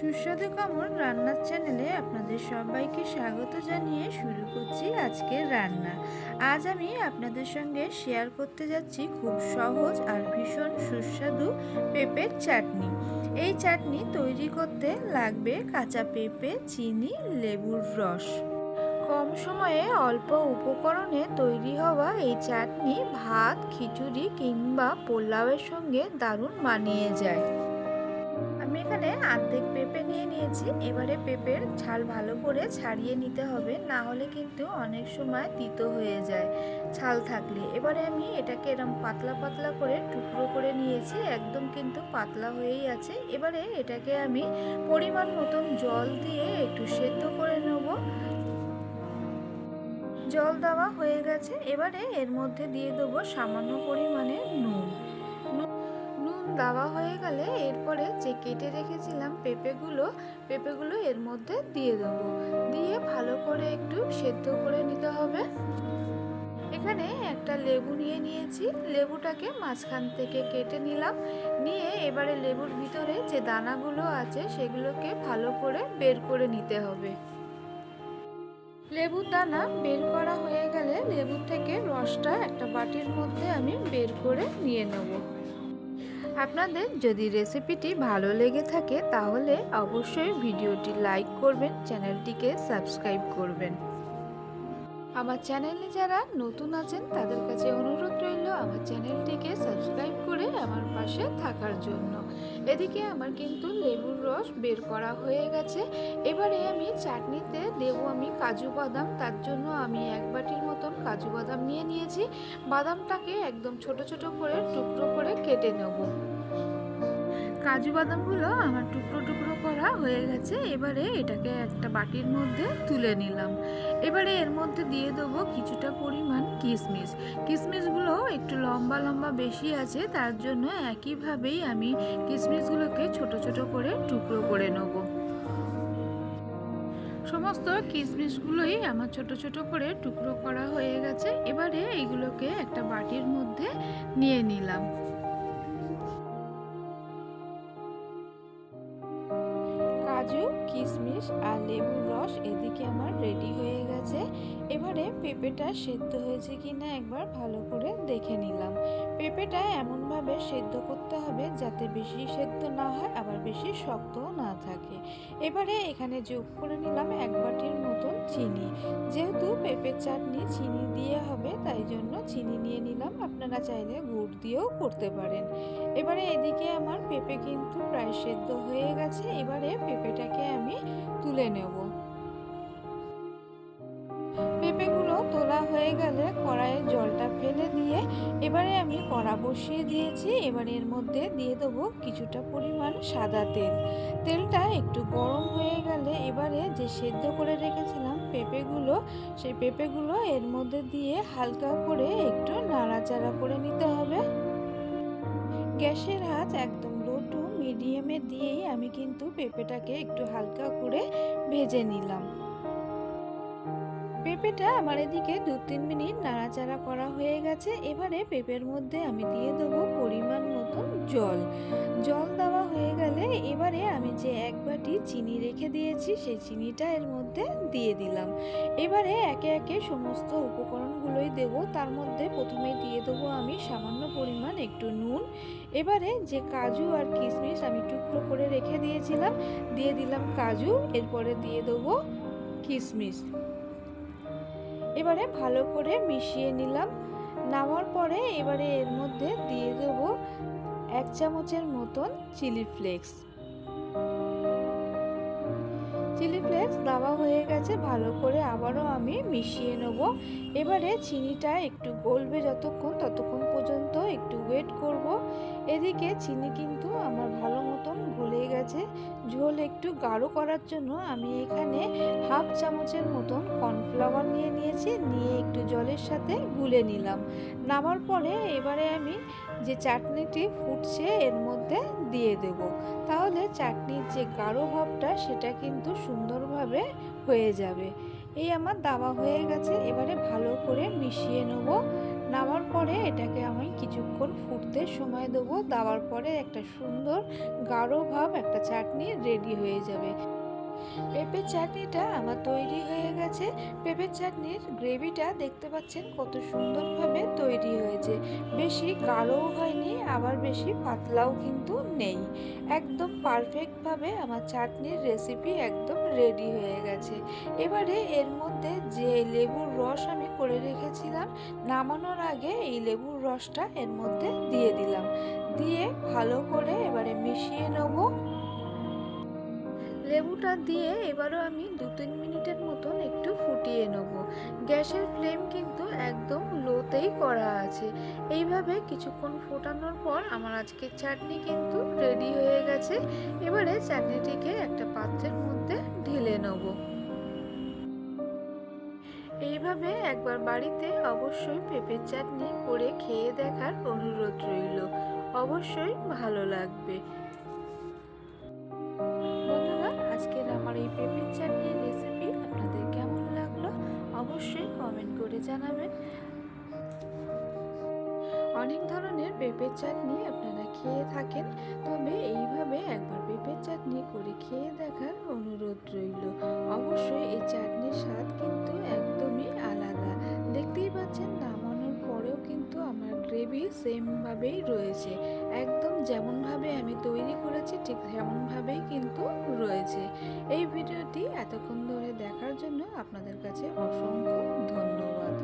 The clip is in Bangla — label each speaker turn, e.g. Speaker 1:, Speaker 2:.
Speaker 1: সুস্বাদু কামড় রান্নার চ্যানেলে আপনাদের সবাইকে স্বাগত জানিয়ে শুরু করছি আজকের রান্না। আজ আমি আপনাদের সঙ্গে শেয়ার করতে যাচ্ছি খুব সহজ আর ভীষণ সুস্বাদু পেঁপের চাটনি। এই চাটনি তৈরি করতে লাগবে কাঁচা পেঁপে, চিনি, লেবুর রস। কম সময়ে অল্প উপকরণে তৈরি হওয়া এই চাটনি ভাত, খিচুড়ি কিংবা পোলাওয়ের সঙ্গে দারুণ মানিয়ে যায়। আমি এখানে অর্ধেক পেঁপে নিয়ে নিয়েছি। এবারে পেঁপের ছাল ভালো করে ছাড়িয়ে নিতে হবে, না হলে কিন্তু অনেক সময় তিতো হয়ে যায় ছাল থাকলে। এবারে আমি এটাকে এরম পাতলা পাতলা করে টুকরো করে নিয়েছি, একদম কিন্তু পাতলা হয়েই আছে। এবারে এটাকে আমি পরিমাণ মতন জল দিয়ে একটু সেদ্ধ করে নেব। জল দেওয়া হয়ে গেছে, এবারে এর মধ্যে দিয়ে দেবো সামান্য পরিমাণে নুন। দেওয়া হয়ে গেলে এরপরে যে কেটে রেখেছিলাম পেঁপেগুলো পেঁপেগুলো এর মধ্যে দিয়ে দেবো। দিয়ে ভালো করে একটু সেদ্ধ করে নিতে হবে। এখানে একটা লেবু নিয়ে নিয়েছি। লেবুটাকে মাঝখান থেকে কেটে নিলাম। নিয়ে এবারে লেবুর ভিতরে যে দানাগুলো আছে সেগুলোকে ভালো করে বের করে নিতে হবে। লেবুর দানা বের করা হয়ে গেলে লেবুর থেকে রসটা একটা বাটির মধ্যে আমি বের করে নিয়ে নেব। আপনাদের যদি রেসিপিটি ভালো লেগে থাকে তাহলে অবশ্যই ভিডিওটি লাইক করবেন চ্যানেলটিকে সাবস্ক্রাইব করবেন। আমার চ্যানেলে যারা নতুন আছেন, তাদের কাছে অনুরোধ রইল আমার চ্যানেলটিকে সাবস্ক্রাইব করে আমার পাশে থাকার জন্য। এদিকে আমার কিন্তু লেবুর রস বের করা হয়ে গেছে। এবারে আমি চাটনিতে দেব আমি কাজু বাদাম। তার জন্য আমি এক বাটির মতন কাজু বাদাম নিয়ে নিয়েছি। বাদামটাকে একদম ছোট ছোট করে টুকরো করে কেটে নেব। কাজু বাদামগুলো আমার টুকরো টুকরো করা হয়ে গেছে। এবারে এটাকে একটা বাটির মধ্যে তুলে নিলাম। এবারে এর মধ্যে দিয়ে দেবো কিছুটা পরিমাণ কিশমিশ কিশমিশগুলো একটু লম্বা লম্বা বেশি আছে, তার জন্য একইভাবেই আমি কিশমিশগুলোকে ছোট ছোট করে টুকরো করে নেব। সমস্ত কিশমিশগুলোই আমার ছোট ছোট করে টুকরো করা হয়ে গেছে। এবারে এগুলোকে একটা বাটির মধ্যে নিয়ে নিলাম। কাজু, কিশমিশ আর লেবুর রস এদিকে আমার রেডি হয়ে গেছে। এবারে পেঁপেটা সেদ্ধ হয়েছে কি না একবার ভালো করে দেখে নিলাম। পেঁপেটা এমনভাবে সেদ্ধ করতে হবে যাতে বেশি সেদ্ধ না হয়, আবার বেশি শক্তও না থাকে। এবারে এখানে যোগ করে নিলাম এক বাটির মতন চিনি। যেহেতু পেঁপের চাটনি চিনি দিয়ে হবে, তাই জন্য চিনি নিয়ে নিলাম। আপনারা চাইলে গুড় দিয়েও করতে পারেন। এবারে এদিকে আমার পেঁপে কিন্তু প্রায় সেদ্ধ হয়ে গেছে। এবারে পেঁপেটাকে আমি তুলে নেব। পেঁপেগুলো তোলা হয়ে গেলে কড়াইয়ে জলটা ফেলে দিয়ে এবারে আমি কড়া বসিয়ে দিয়েছি। এবারে এর মধ্যে দিয়ে দেবো কিছুটা পরিমাণ সাদা তেল। তেলটা একটু গরম হয়ে গেলে এবারে যে সেদ্ধ করে রেখেছিলাম পেঁপেগুলো, সেই পেঁপেগুলো এর মধ্যে দিয়ে হালকা করে একটু নাড়াচাড়া করে নিতে হবে। গ্যাসের আঁচ একদম মিডিয়ামে দিয়েই আমি কিন্তু পেঁপেটাকে একটু হালকা করে ভেজে নিলাম। পেঁপেটা আমার এদিকে দু তিন মিনিট নাড়াচাড়া করা হয়ে গেছে। এবারে পেঁপের মধ্যে আমি দিয়ে দেবো পরিমাণ মতন জল। জল দেওয়া হয়ে গেলে এবারে আমি যে এক বাটি চিনি রেখে দিয়েছি, সেই চিনিটা এর মধ্যে দিয়ে দিলাম। এবারে একে একে সমস্ত উপকরণগুলোই দেব। তার মধ্যে প্রথমে দিয়ে দেবো আমি সামান্য পরিমাণ একটু নুন। এবারে যে কাজু আর কিশমিশ আমি টুকরো করে রেখে দিয়েছিলাম, দিয়ে দিলাম কাজু। এরপরে দিয়ে দেবো কিশমিশ। এবারে ভালো করে মিশিয়ে নিলাম। নামার পরে এবারে এর মধ্যে দিয়ে দেবো এক চামচের মতন চিলি ফ্লেক্স। চিলি ফ্লেক্স দেওয়া হয়ে গেছে, ভালো করে আবারও আমি মিশিয়ে নেব। এবারে চিনিটা একটু গলবে যতক্ষণ, ততক্ষণ পর্যন্ত একটু ওয়েট করব। এদিকে চিনি কিন্তু আমার ভালো মতন গলে গেছে। ঝোল একটু গাঢ় করার জন্য আমি এখানে হাফ চামচের মতন কর্নফ্লাওয়ার নিয়ে নিয়েছি নিয়ে একটু জলের সাথে গুলে নিলাম। নামার পরে এবারে আমি যে চাটনিটি ফুটছে, এর মধ্যে দিয়ে দেব। তাহলে চাটনির যে গাঢ় ভাবটা, সেটা কিন্তু সুন্দরভাবে হয়ে যাবে। এই আমার দাওয়া হয়ে গেছে। এবারে ভালো করে মিশিয়ে নেব। নামার পরে এটাকে আমি কিছুক্ষণ ফুটতে সময় দেবো। দেওয়ার পরে একটা সুন্দর গাঢ় ভাব, একটা চাটনি রেডি হয়ে যাবে। পেঁপের চাটনিটা আমার তৈরি হয়ে গেছে। পেঁপের চাটনির গ্রেভিটা দেখতে পাচ্ছেন কত সুন্দরভাবে তৈরি হয়েছে। বেশি গাঢ়ও হয়নি, আবার বেশি পাতলাও কিন্তু নেই। একদম পারফেক্টভাবে আমার চাটনির রেসিপি একদম রেডি হয়ে গেছে। এবারে এর মধ্যে যে লেবুর রস আমি করে রেখেছিলাম, নামানোর আগে এই লেবুর রসটা এর মধ্যে দিয়ে দিলাম। দিয়ে ভালো করে এবারে মিশিয়ে নেব। লেবুটা দিয়ে এবারও আমি দু তিন মিনিটের মতন একটু ফুটিয়ে নেব। গ্যাসের ফ্লেম কিন্তু একদম লোতেই করা আছে। এইভাবে কিছুক্ষণ ফোটানোর পর আমার আজকের চাটনি কিন্তু রেডি হয়ে গেছে। এবারে চাটনিটিকে একটা পাত্রের মধ্যে ঢেলে নেব। এইভাবে একবার বাড়িতে অবশ্যই পেঁপের চাটনি করে খেয়ে দেখার অনুরোধ রইল। অবশ্যই ভালো লাগবে। জানাবেন। অনেক ধরনের পেঁপের চাটনি আপনারা খেয়ে থাকেন, তবে এইভাবে একবার পেঁপের চাটনি করে খেয়ে দেখার অনুরোধ রইল। অবশ্যই এই চাটনির স্বাদ কিন্তু একদমই আলাদা। দেখতেই পাচ্ছেন, নামানোর পরেও কিন্তু আমার গ্রেভি সেমভাবেই রয়েছে। একদম যেভাবে আমি তৈরি করেছি ঠিক সেমনভাবেই কিন্তু রয়েছে। এই ভিডিওটি এতক্ষণ ধরে দেখার জন্য আপনাদের কাছে অসংখ্য ধন্যবাদ।